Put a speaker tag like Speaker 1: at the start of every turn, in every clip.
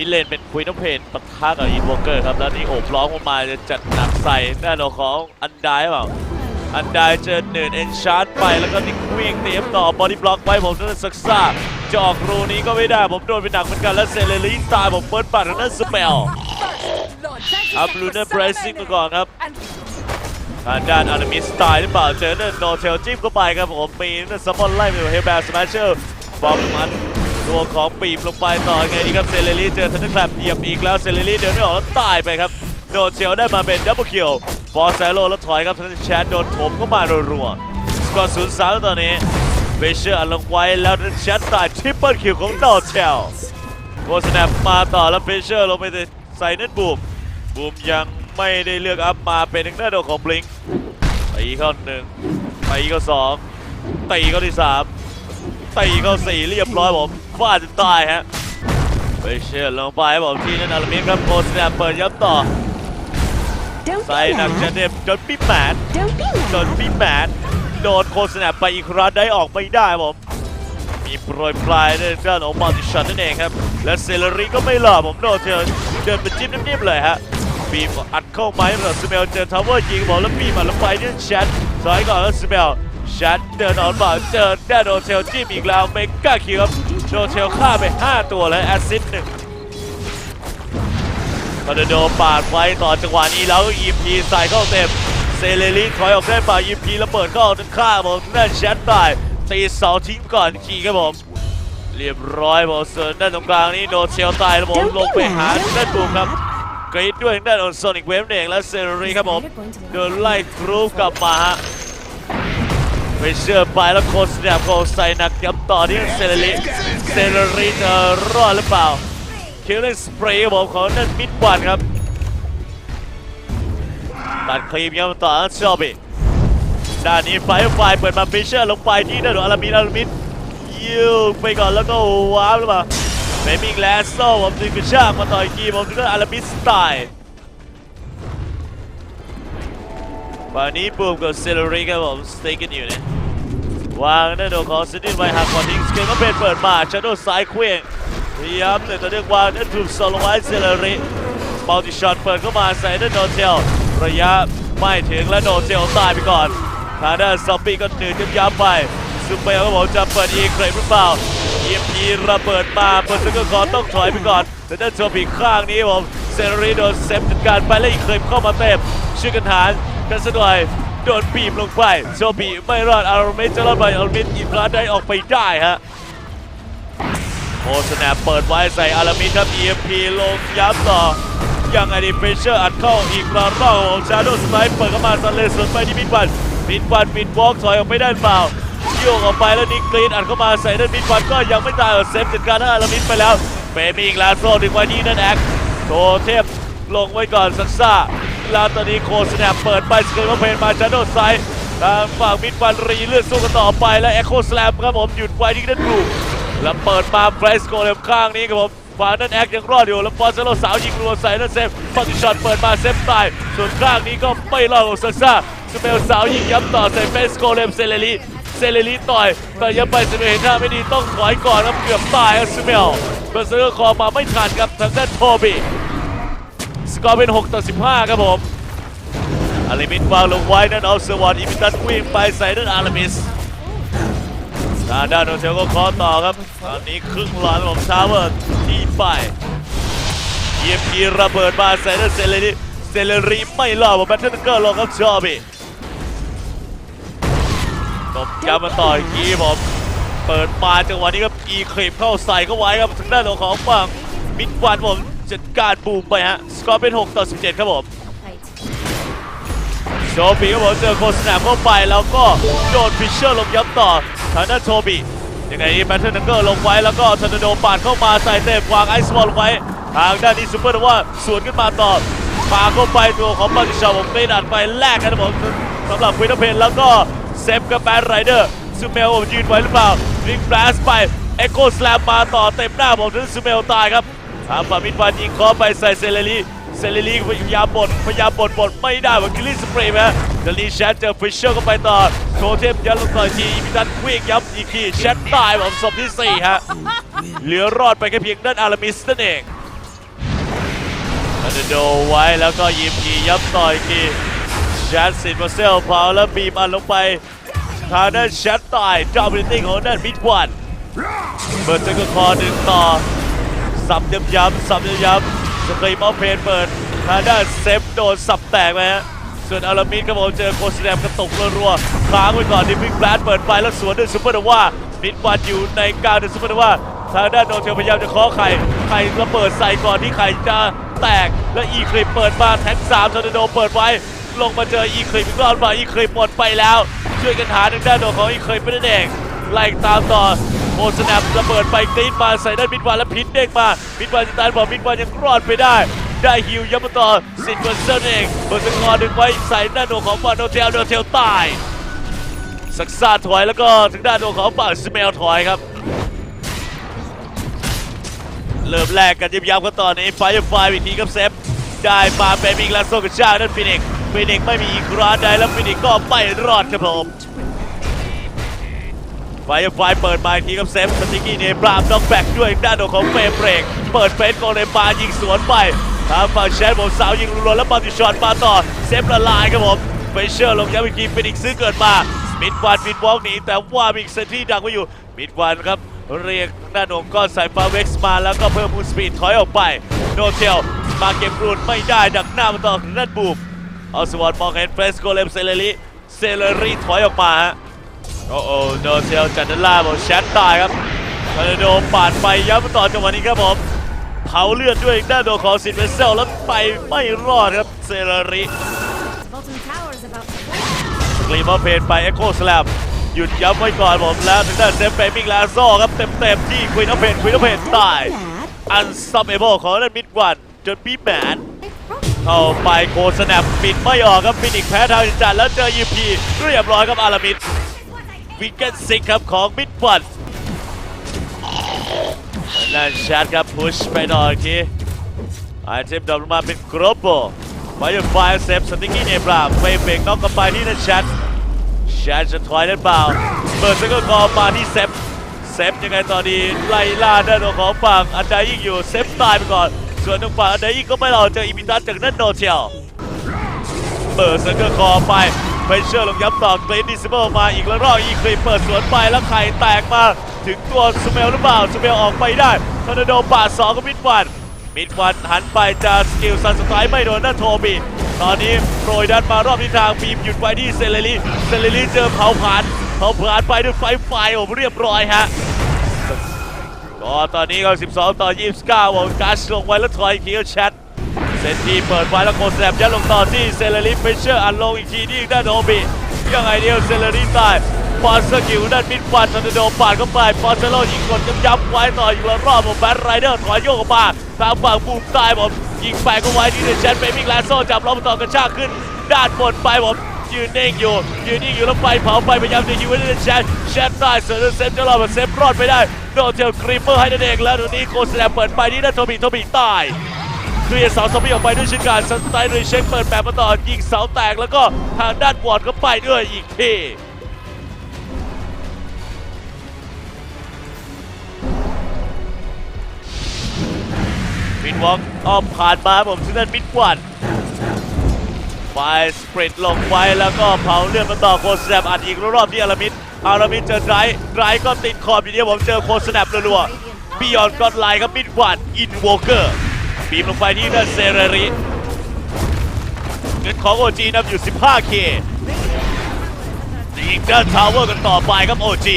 Speaker 1: มิเลนเป็นควีนอเพนปะทะกับอินวอเกอร์ครับ แล้วนี่โอบล้อมออกมาจะจัดหนักใส่แน่นอนของอันไดเปล่าอันไดเจอหนึ่งเอนชาร์ดไปแล้วก็นิกวิ่งเตียมต่อบอดี้บล็อกไว้ผมนั่นซักซ่าจะออกรูนี้ก็ไม่ได้ผมโดนไปหนักเหมือนกันแล้วเซเลลีตายผมเปิดปัดทางนั้นสเปลอัพลูเนอร์เบรซิ่งมาก่อนครับทางด้านอาร์มิสตายหรือเปล่าเจอเนอร์โนเทลจิ้มเข้าไปครับผมปีนซัมมอนไล่ไปเฮลแบร์สแมชเชอร์บอมมัน ตัวของปีบลงไปต่อไงดีครับเซเลรีเจอทันเดอร์แคลบเหยียบอีกแล้วเซเลรีเดินไม่ออกแล้วตายไปครับ โดนเชลได้มาเป็นดับเบิลคิวฟอร์แซโลแล้วถอยครับทันแชทโดนถมเข้ามารัวๆสกอร์ศูนย์สามตอนนี้เบเชอร์อัดลงไว้แล้วทันแชทตายทริปเปิลคิวของโดนเชลโกสแนปมาต่อแล้วเบเชอร์ลงไปใส่เน็ตบูมบูมยังไม่ได้เลือกอัพมาเป็นทางด้านของบลิงตีเข้าหนึ่งตีเข้าสองตีเข้าที่สามตีเข้าสี่เรียบร้อยผม ฟาดจนตายฮะไปเชื่อลงไปครับผมที่นั่นอารามินครับโคสแนปเปิดย้ำต่อ
Speaker 2: Don't
Speaker 1: ใส่
Speaker 2: be
Speaker 1: หนัก
Speaker 2: mad.
Speaker 1: จะเด็บจนปิ๊บแมน
Speaker 2: Don't be
Speaker 1: จน
Speaker 2: mad.
Speaker 1: ปิ๊บแมนโดนโคสแนปไปอีกครั้งได้ออกไม่ได้ผม มีโปรยปลายเดินด้านของมัลติช็อตนั่นเองครับ และเซเลรีก็ไม่หล่อผมโดนเธอเดินไปจิ้มนิ่มๆเลยฮะบีมอัดเข้าไม้เหราสเมลเจอทาวเวอร์ยิงบอลแล้วบีมอัดลงไปเนี่ยแชทสอยก่อนแล้วสเมลแชทเดินออกมาเจอแดนโดเทลจิ้มอีกแล้วเมกาคิวครับ โดเทลฆ่าไป 5 ตัวและแอสซิสต์หนึ่งคอนโดปาดไว้ต่อจังหวะนี้แล้วอีพีใส่เข้าเต็ม เซเลรีถอยออกได้ป่าอีพีแล้วเปิดเข้าจนฆ่าผมนั่นแชทตายตีเสาทิ้งก่อนขี่ครับผมเรียบร้อยผมส่วนด้านตรงกลางนี่โดนเชลตายแล้วผมลงไปหาด้านบูมครับกรีดด้วยทางด้านของโซนิกเวฟเองและเซอรีครับผมโดนไล่กรูฟกลับมาฮะ ไปเชื่อไปแล้วโคสแนปก็ใส่หนักย้ำต่อที่เซเลรีเซเลรีจะรอดหรือเปล่าคิลเลนสเปรย์ครับผมของนั่นมิดวันครับตัดคลีมย้ำต่อเชลบีด้านนี้ไฟไฟเปิดมาฟิชเชอร์ลงไปที่ด้านของอารามินอารามินยิวไปก่อนแล้วก็ว้าวหรือเปล่าเฟมิงแลสโซ่ผมดึงกระชากมาต่อยกีผมดึงด้วยอาราบิสไตล์ ฝั่งนี้บูมกับเซเลรีครับผมสเต็กกันอยู่เนี่ยวางหน้าโดของซิดนีย์ไวฮาร์คอร์ทิงสเกลก็เป็นเปิดมาชาโดซ้ายเคว้งพยายามเลยตัวเลือกวางนั่นถูกโซลไว้เซเลรีมัลติช็อตเปิดเข้ามาใส่ด้านโดนเทลระยะไม่ถึงและโดนเทลตายไปก่อนทางด้านซอมบี้ก็หนืดยับไปซูเปอร์ก็บอกจะเปิดอีกเครมหรือเปล่ายีมพีระเบิดมาเปิดซึงก็ขอต้องถอยไปก่อนแต่ด้านโจบีข้างนี้ผมเซนรีโดนเซฟจัดการไปแล้วอีกเคยเข้ามาเต็มชื่อกันฐาน กันสะด้วยโดนบีบลงไปโจบีไม่รอดอารมิสจะรอดไปอารมิสอีกครั้งได้ออกไปได้ฮะโอสแนปเปิดไว้ใส่อารามิสครับ EMP ลงย้ำต่อ ยังไงดีเฟเชอร์อัดเข้าอีกระรอกของชาโดสไนเปิดเข้ามาซันเลสวนไปที่มิดวันมิดวันมิดวอล์กถอยออกไปได้เปล่าโยกออกไปแล้วนิกกรีนอัดเข้ามาใส่ด้านมิดวันก็ยังไม่ตายเซฟจัดการหน้าอารามิดไปแล้วเฟรมอีกล้วโซ่ดึงไว้ที่นั่นแอคโทเทพลงไว้ก่อนซักซ่า แล้วตอนนี้โคสแนปเปิดไปสเกิร์ตเพนมาชาโดไซทางฝั่งมิดวันรีเลือดสู้กันต่อไปแล้วเอ็กโคสแลมครับผมหยุดไว้ที่ด้านบลูแล้วเปิดมาเฟรสโกเลมข้างนี้ครับผมฝั่งนั้นแอคยังรอดอยู่แล้วฟอนเซโลสาวยิงรัวใส่นั่นเซฟฟังช็อตเปิดมาเซฟตาย ส่วนข้างนี้ก็ไม่รอดของซักซ่าสเปลสาวยิงย้ำต่อใส่เฟสโกเลมเซเลลีเซเลลีต่อยแต่ยังไปสเปลเห็นท่าไม่ดีต้องถอยก่อนครับเกือบตายครับสเปลเบอร์เซอร์คอมาไม่ทันครับทางด้านโทบี สกอร์เป็น 6 ต่อ 15 ครับผมอาริมินวางลงไว้นั่นเอาสวอตอิมิตันวิ่งไปใส่นั่นอารามิสทางด้านโนเทลก็คอต่อครับ ตอนนี้ครึ่งหลังของทาวเวอร์ที่ไปเยียมพีระเบิดมาใส่ด้านเซเลรีเซเลรีไม่รอดบอลแบทเทิลเกอร์ลงครับชอบีตบย้ำมาต่ออีกทีผมเปิดมาจังหวะนี้ครับอีคลิปเข้าใส่เข้าไว้ครับทางด้านของฝั่งมิดวันผม จัดการบูมไปฮะ สกอร์เป็น 6 ต่อ 17 ครับผมโชบีก็บอกเจอโคสแนปเข้าไปแล้วก็โดนฟิชเชอร์ลงย้ำต่อทางด้านโชบียังไงนี่แบทเทิลนังเกอร์ลงไว้แล้วก็ทอร์นาโดปาดเข้ามาใส่เต็มวางไอซ์บอลลงไว้ ทางด้านนี้ซูเปอร์นะว่าสวนขึ้นมาต่อปาเข้าไปตัวของบาติชาผมไม่ดัดไปแลกกันนะผมสำหรับวินเทอร์เพนแล้วก็เซฟกับแบนไรเดอร์ซูเมลผมยืนไว้หรือเปล่าริงแบลสไปเอ็กโคสแลมมาต่อเต็มหน้าผมถึงซูเมลตายครับ ทางฝั่งมิดวันยิงคอไปใส่เซเลรีเซเลรีพยายามบดพยายามบดบดไม่ได้เหมือนกิลลี่สเปรย์ไหมเดลีแชทเจอฟิชเชอร์ก็ไปต่อโทเทมยัดลงต่ออีกทีมีดันควิกยับอีกทีแชทตายผมศพที่4ฮะเหลือรอดไปแค่เพียงด้านอารามิสนั่นเองานาโดไว้แล้วก็ยิมทียับต่อยทีแชทสินมาเซลเผาแล้วบีบอันลงไปทางด้านแชทต่อยดาวบิลติ้งของด้านมิดวันเปิดเจอกับคอหนึ่งต่อ สับย้ำย้ำสับย้ำย้ำสกรีมออฟเพนเปิดทางด้านเซฟโดนสับแตกไปฮะส่วนอารามิดครับผมเจอโคสแดมกระตุกรัวๆค้างไว้ก่อนดิพิกแบลดเปิดไปแล้วสวนด้วยซูเปอร์โนวามิดวันอยู่ในกลางด้วยซูเปอร์โนวาทางด้านโนเทลพยายามจะเคาะไข่ไข่ระเบิดใส่ก่อนที่ไข่จะแตกแล้วอีคลิปเปิดมาแท็กสามทอร์นาโดเปิดไว้ลงมาเจออีคลิปอีกรอบมาอีคลิปหมดไปแล้ว ช่วยกันหาทางด้านตัวของอีคลิปไม่ได้เองไล่ตามต่อ โอสแนประเบิดไปกรีดมาใส่ด้านมิดวานแล้วพิษเด้งมามิดวานจะตายบอกมิดวานยังรอดไปได้ ได้ฮิวยับมาต่อสินเวอร์เซนเองเบอร์สกอร์ดึงไว้ใส่ด้านโดของฝั่งโนเทลโนเทลตายสักซาถอยแล้วก็ถึงด้านโดของฝั่งสเมลถอยครับเริ่มแรกกันยิบยับกันต่อในไฟไฟวิธีกับเซฟได้มาเป็นมิงลาโซกับชาด้านฟินิกฟินิกไม่มีอีกร้านใดแล้วฟินิกก็ไม่รอดครับผม ไฟไฟเปิดมาอีกทีกับเซฟสติกี้เนปรามน็อกแบกด้วยด้านโดของเฟรมเบรก เปิดเฟสโกเลปายิงสวนไปทางฝั่งแชนผมสาวยิงรัวแล้วปาติชอนมาต่อ เซฟละลายครับผมเฟเชอร์ลงย้ำอีกทีเป็นอีกซื้อเกิดมามิดวันมิดวอล์กหนีแต่ว่ามีเซนที่ดังไว้อยู่มิดวันครับเรียกด้านโหนงก้อนสายฟ้าเว็กซ์มาแล้วก็เพิ่มมูลสปีดถอยออกไปโนเทลมาเก็บรูนไม่ได้ดักหน้ามาต่อด้านบูมเอาสวอตมองเห็นเฟสโกเลมเซเลรีเซเลรีถอยออกมาฮะ โอ้โหโดนเซลจัดด้านล่างบอกแชทตายครับทอร์นาโดปาดไปย้ำมาต่อจังหวะนี้ครับผมเผาเลือดด้วยด้านโดนของซินเวสเซลแล้วไปไม่รอดครับเซเลริ
Speaker 2: Bolton Tower is about to fall.
Speaker 1: สกรีมอเพนไปเอ็กโคสแลมหยุดย้ำไว้ก่อนผมแล้วถึงด้านเซฟเฟมิงลาโซ่ครับเต็มๆที่ควีนอเพนควีนอเพนตาย
Speaker 2: Mad.
Speaker 1: อันซับเอเบิลของด้านมิดวันจนบีแมนเข้าไปโคสแนปปิดไม่ออกครับฟินิกซ์แพ้ทางจัดแล้วเจอยูพีเรียบร้อยครับอารามิด วิกเกนซิกครับของมิดวันนั่นแชทครับพุชไปหน่อยอีกทีไอเทมดรอปลงมาเป็นกรอบโบไฟไฟเซฟสติกี้เนบราเฟเบกน็อกกันไปที่นั่นชทแชทจะถอยได้เปล่าเปิดซิงเกิลคอมาที่เซฟเซฟยังไงตอนนี้ไล่ล่าด้านของฝั่งอันดายิงอยู่เซฟตายไปก่อน ส่วนทางฝั่งอันดายิงก็ไม่รอเจออิมิตัสจากนั่นโนเทียลเปิดเซอร์เกอร์คอไป เฟเชอร์ลงย้ำต่อเกรดดิสเบิลมาอีกแล้วรอบอีคลิปเปิดสวนไปแล้วไข่แตกมา ถึงตัวสเมลหรือเปล่าสเมลออกไปได้ทอร์นาโดปาดสองกับมิดวันมิดวันหันไปจะสกิลซันสไตร์ไม่โดนด้าโทบีตอนนี้โปรยดันมารอบทิศทางบีมหยุดไว้ที่เซเลรีเซเลรีเจอเผาผลาญเผาผลาญไปด้วยไฟไฟโอ้เรียบร้อยฮะก็ตอนนี้ก็ 12 ต่อ 29วงกัสลงไว้แล้วถอยอีกทีก็แชท เซนทีเปิดไว้แล้วโคสแลมยัดลงต่อที่เซเลรีฟิชเชอร์อันลงอีกทีที่ด้านโอบียังไงเดียวเซเลรีตายปอนสกิลด้านมิดฟันทอร์นโดปาดเข้าไปปอนเซโลยิงกดย้ำๆไว้ต่ออีกแล้วรอบของแบทไรเดอร์ถอยโยกออกมาทางฝั่งบูมตายผมยิงไปก็ไว้ที่เดชแชทเบมิงแลนโซจับล้อมต่อกระชากขึ้น ด้านบนไปผมยืนนิ่งอยู่ยืนนิ่งอยู่แล้วไฟเผาไปพยายามจะยิงไว้ที่เดชแชทแชทตายเซอร์เซฟจะรอดมาเซฟรอดไปได้โดนเทลครีเปอร์ให้นั่นเองแล้วตรงนี้โคสแลมเปิดไปที่ด้านโทบีโทบีตาย เคลียร์เสาสปีออกไปด้วยเช่นกันสไตล์รีเช็คเปิดแบบมาต่อยิงเสาแตกแล้วก็ทางด้านวอร์ดก็ไปด้วยอีกทีมิดวอล์กอ้อมผ่านมาผมซึ่งนั่นมิดวันไฟสปริตลงไว้แล้วก็เผาเลือดมาต่อโคสแนปอัดอีกรอบที่อารามิดอารามิดเจอไดร์ไดร์ก็ติดขอบอยู่เดียวผมเจอโคสแนปรัวๆบิยอนก็ไลน์ครับมิดวันอินวอลเกอร์ บีมลงไปที่ด้านเซเรริเงินของ OG นำอยู่ 15K ยิงด้านทาวเวอร์กันต่อไปครับ OG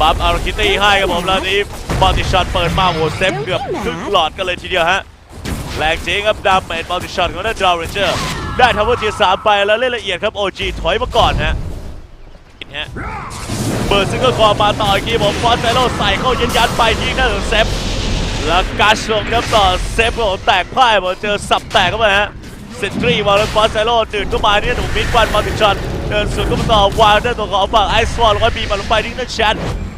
Speaker 1: ปั๊บอาร์คิตี้ให้ครับผมแล้วนี้บอลติช็อตเปิดมาโหเซฟเกือบครึ่งหลอดกันเลยทีเดียวฮะแรงจริงครับดามเมจบอลติช็อตของด้านดาวเรนเจอร์ได้ทาวเวอร์ทีสามไปแล้วเล่นละเอียดครับ OG ถอยมาก่อนฮะฮะ เปิดซิงเกิลคอมาต่ออีกทีผมฟอนเซโลใส่เข้ายันยันไปที่น้าของเซฟแล้วกัชลงครับต่อเซฟของแตกพ่ายผมเจอสับแตกเข้าไปฮะเซนทรีวอลเลนฟอนเซโลตื่นเข้ามาที่หนุ่มมิดวันมาถึงช็อตเดินสวนเข้ามาต่อวางด้านตัวของฝั่งไอซ์ฟอร์แล้วก็บีมาลงไปที่นั่นแชท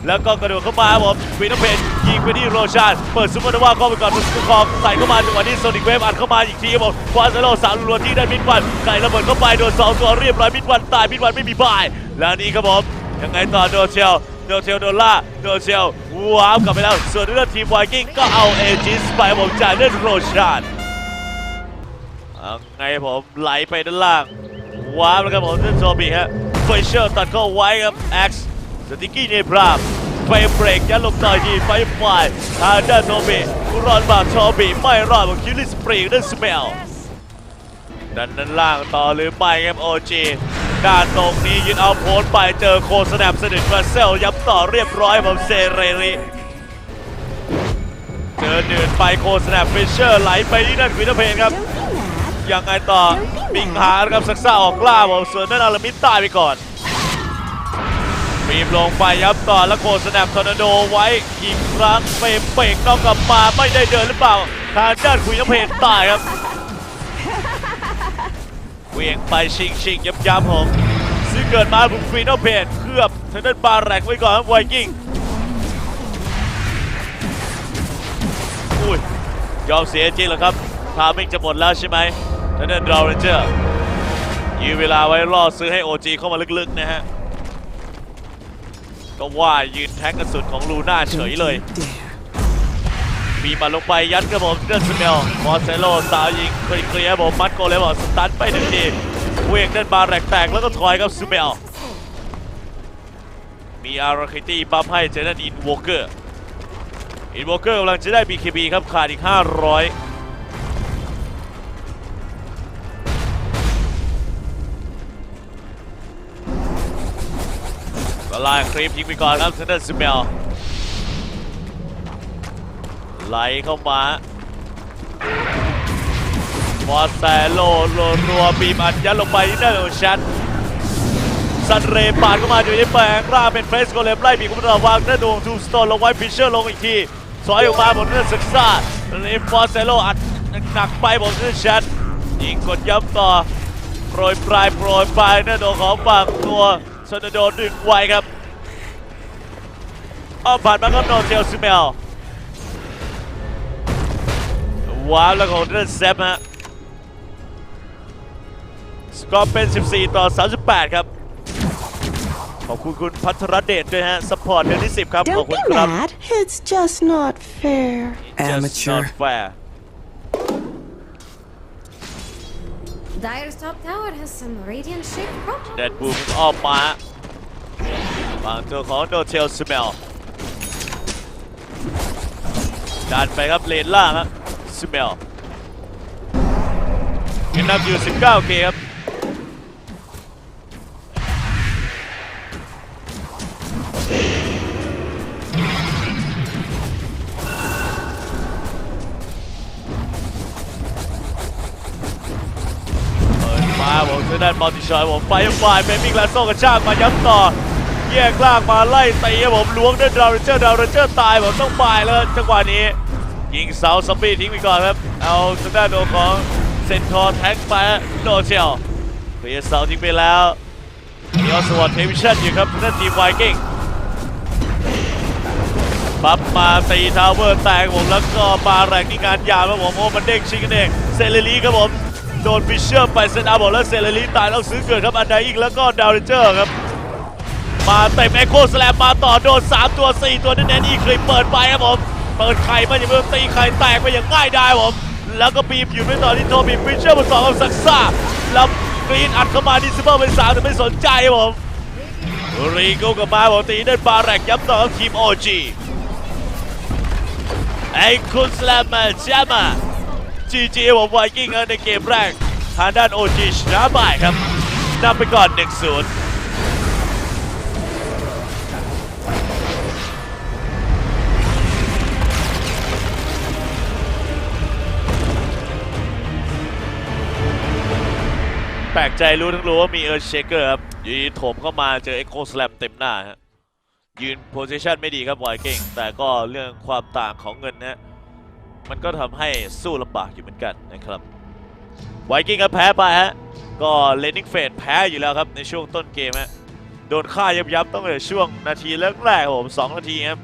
Speaker 1: แล้วก็กระโดดเข้ามาครับผมควีนอเพนยิงไปที่โรชานเปิดซุปเปอร์นว่าเข้าไปก่อนซุปเปอร์คอร์ใส่เข้ามาจังหวะนี้โซนิกเวฟอัดเข้ามาอีกทีครับผมฟอนเซโลสามรัวๆที่ด้มิดวันใส่ระเบิดเข้าไปโดนสองตัวเรียบร้อยมิดวันตายมิดวันไม่มีบาย แล้วนี่ครับผม ยังไงต่อโดเชลโนเทลโดล่าโนเทลว้าวกลับไปแล้วส่วนเรื่องทีมไวกิ้งก็เอาเอจิสไปผมจ่ายด้วยโรชานเอาไงผมไหลไปด้านล่างว้าวแล้วครับผมด้วยโจบีฮะเฟเชอร์ตัดเข้าไว้ครับแอ็กซ์สติกกี้เนบรามไปเบรกยัดลงต่อยทีไฟไฟทางด้านโทบีรอดบาโทบีไม่รอดผมคิวลิสปรีด้วยสเปลดันด้านล่างต่อหรือไม่ครับโอจี ด้านตรงนี้ยืนเอาโพสไปเจอโคสแนปสนิทมาเซลย้ำต่อเรียบร้อยผมเซเรริเจอเดือนไปโคสแนปฟิชเชอร์ไหลไปที่นั่นควินเทอร์เพนครับ ยังไงต่อบิงหาครับซักซ่าออกล่าผมส่วนนั่นอารามิดตายไปก่อนบีบลงไปย้ำต่อแล้วโคสแนปทอร์นาโดไว้อีกครั้งเฟเปกนอกกลับมาไม่ได้เดินหรือเปล่าทางด้านควินเทอร์เพนตายครับ เวียงไปชิงชิงยับยับผมซึ่งเกิดมาบุกฟรีโนเพนเคลือบทางด้านบาแรกไว้ก่อนครับไวกิ้งอุ้ยยอมเสียจริงเหรอครับทามิ่งจะหมดแล้วใช่ไหมทางด้านดราวเรนเจอร์ยื้อเวลาไว้รอซื้อให้ OG เข้ามาลึกๆนะฮะก็ว่ายืนแท็กกระสุนของลูน่าเฉยเลย มีบัตรลงไปยัดกระบอกเดนสเมลมอสเซโลสาวยิงเคลียร์เคลียร์บอกมัดโกเลยบอกสตันไปหนึ่งทีเวียงเดินบาแรกแตกแล้วก็ถอยครับสเมลมีอาราคิตี้ปั๊มให้เจนันอินวอเกอร์อินวอเกอร์กำลังจะได้ BKB ครับขาดอีก 500ก็ไล่คลิปทิ้งไปก่อนครับเซนเดอร์สเมล ไหลเข้ามาบอสแซโลโลรัวบีมอัดยัดลงไปที่หน้าของชัดซันเรย์ปาดเข้ามาอยู่ที่แปลงร่างเป็นเฟสโกเลมไล่บีกุมระวางหน้าดวงทูสโตนลงไว้ฟิชเชอร์ลงอีกทีสอยออกมาบนเนื้อศึกษาเลฟอสเซโลอัดหนักไปบนเนื้อชัดยิงกดย้ำต่อโปรยปลายโปรยปลายหน้าดวงของฝั่งตัวซนโดดึงไว้ครับอ้อมผ่านมาก็โนเทลซิเมล ว้าวแล้วของเดนเซฟฮะสกอร์เป็น 14 ต่อ 38 ครับ ขอบคุณคุณพัทรเดชด้วยฮะสปอร์ตเดือนที่ 10 ครับ ขอบ
Speaker 3: Don't
Speaker 1: คุณ
Speaker 3: be
Speaker 1: ครับ
Speaker 3: mad. It's just not fair.
Speaker 1: Just
Speaker 4: Amateur.
Speaker 1: not fair
Speaker 2: Dyer's top tower has some radiant shape problems.
Speaker 1: แดดบูมออกมาบางตัวของโนเทลสเมลดันไปครับเลนล่างครับ สเมลยังนำอยู่ 19 เกมครับเปิดมาผมจะได้มัลติชอยผมไฟฝ่ายเป็นมิกลาโซกระชากมาย้ำต่อ แยกล่างมาไล่ตีผมล้วงด้วยดาวเรนเจอร์ดาวเรนเจอร์ตายผมต้องบายแล้วจังหวะนี้ ยิงเสาซอมบี้ทิ้งไปก่อนครับ เอาทางด้าโดของเซนทอร์แท็กไปโดเชลเคลียเสาทิ้งไปแล้วมีออสวอตเทวิชั่นอยู่ครับทางด้านทีมไวกิ้งปั๊บมาตีทาวเวอร์แตกผมแล้วก็ปาแรงที่งานยาวครับผมโอ้มันเด้งชิงกันเองเซเลรีครับผมโดนฟิชเชอร์ไปเซนอาบอกแล้วเซเลรีตายแล้วซื้อเกิดครับอันไดอีกแล้วก็ดาวเรนเจอร์ครับมาเต็มเอ็กโคสแลมมาต่อโดน 3 ตัว 4 ตัวเน้นๆอีคลิปเปิดไปครับผม เปิดไข่มาอย่างเพิ่งตีไข่แตกไปอย่างง่ายได้ผมแล้วก็บีบอยู่ไปต่อที่โทบีฟิชเชอร์มาสองกับซักซ่าแล้วกรีนอัดเข้ามาดิซิเบอร์เป็นสามแต่ไม่สนใจผมรีโก้กับมาบอกตีได้บาแรกย้ำต่อกับทีมโอจีไอ้คุณสแลมมาแชมาจีจีผมไวกิ้งในเกมแรกทางด้านโอจีชนะบ่ายครับนำไปก่อน1-0 ปลกใจรู้ทั้งรู้ว่ามีเอิร์ธเชเกอร์ครับอยูดีโถมเข้ามาเจอเอ็กโคสแลมเต็มหน้าฮะยืนโพซิชันไม่ดีครับไวเก่ง แต่ก็เรื่องความต่างของเงินนะฮะมันก็ทำให้สู้ลำบากอยู่เหมือนกันนะครับไวกิ้งก็แพ้ไปฮะ ก็เลนนิงเฟดแพ้อยู่แล้วครับในช่วงต้นเกมฮะ โดนฆ่ายับยับต้องแต่ช่วงนาทีแรกๆผม 2 นาทีครับ